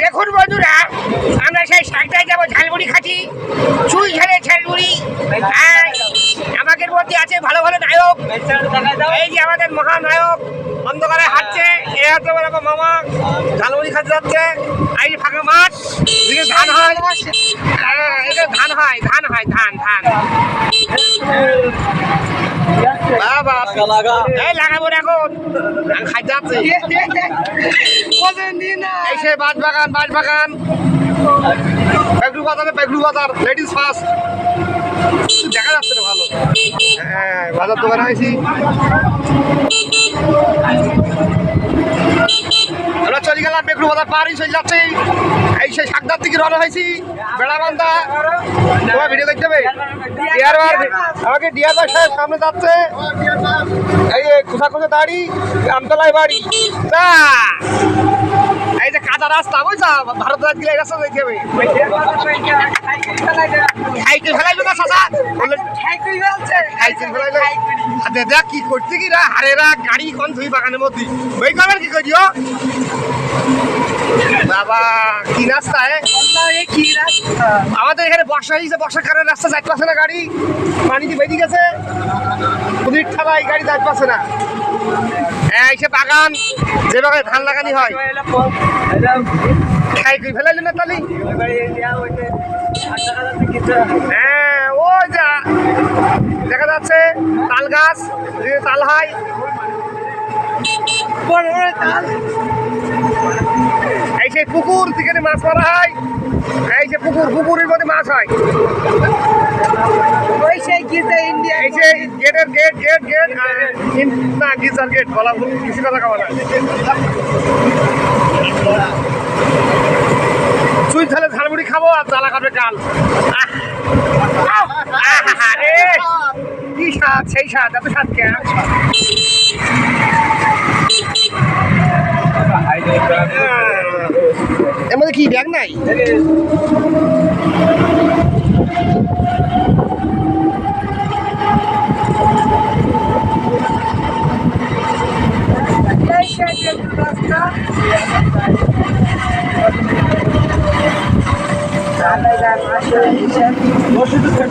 দেখুন বন্ধুরা আমরা সেই শাকটায় যাব ঝালমুড়ি খাচ্ছি। চুই ঝালে ঝালমুড়ি। আর আমাদের মধ্যে আছে ভালো ভালো নায়ক। এই যে আমাদের মহানায়ক অন্ধকারে হাঁটছে এ হচ্ছে আমার মামা। ঝালমুড়ি খাতে যাচ্ছে। এই যে ফাঁকা মাঠ এদিকে ধান হয়। হ্যাঁ, ধান হয় ধান হয় ধান ধান। এই লাগাবো এখন। আমি খাইতে যাচ্ছি। এই সে বাঁশ বাগান বাঁশ বাগান। পেগলু বাজারে পেগলু বাজার লেডিস ফার্স্ট দেখা যাচ্ছে না ভালো। হ্যাঁ বাজার দোকানে আছি আমরা চলে গেলাম পেগলু বাজার পাহাড়ি চলে যাচ্ছি। এই সেই সাকদার দিকে রওনা হয়েছি। বেড়াবান্ধা তোমার ভিডিও দেখতে হবে? ডিয়ার আমাকে ডিয়ার সাহেব সামনে যাচ্ছে। এই খোসা খোসা দাড়ি? আমতলায় বাড়ি। তা এই যে কাদা রাস্তা বুঝছা? ভারত রাজ গেলে রাস্তা দেখতে হবে সাইকেল ফেলাইলো না চাচা বললে সাইকেল ফেলাইলো। আরে কি করছে কি রা? হারে রা গাড়ি কোন ধুই বাগানের মধ্যে? ওই কামের কি করিও বাবা কি রাস্তা এ? আমাদের এখানে বর্ষা হয়েছে, বর্ষাকালের রাস্তা যাইতে পারছে না গাড়ি। পানি দিয়ে বেরিয়ে গেছে? নদীর ঠালায় গাড়ি যাইতে পারছে না। হ্যাঁ এই সে বাগান, যে বাগানে ধান লাগানি হয়। খাই কই ফেলাইলে না তালি হ্যাঁ ওই যা, দেখা যাচ্ছে তাল গাছ তাল হয়। এই সেই পুকুর থেকে মাছ মারা হয় এই যে পুকুর পুকুরের মধ্যে মাছ হয়। এই যে গেটের গেট গেট গেট না গেট বলা কিছু কথা খাওয়া না চুই তাহলে ঝালমুড়ি খাব আর জ্বালা খাবে কাল কি স্বাদ সেই স্বাদ এত স্বাদ কে? কি ব্যাগ নাই Nós temos que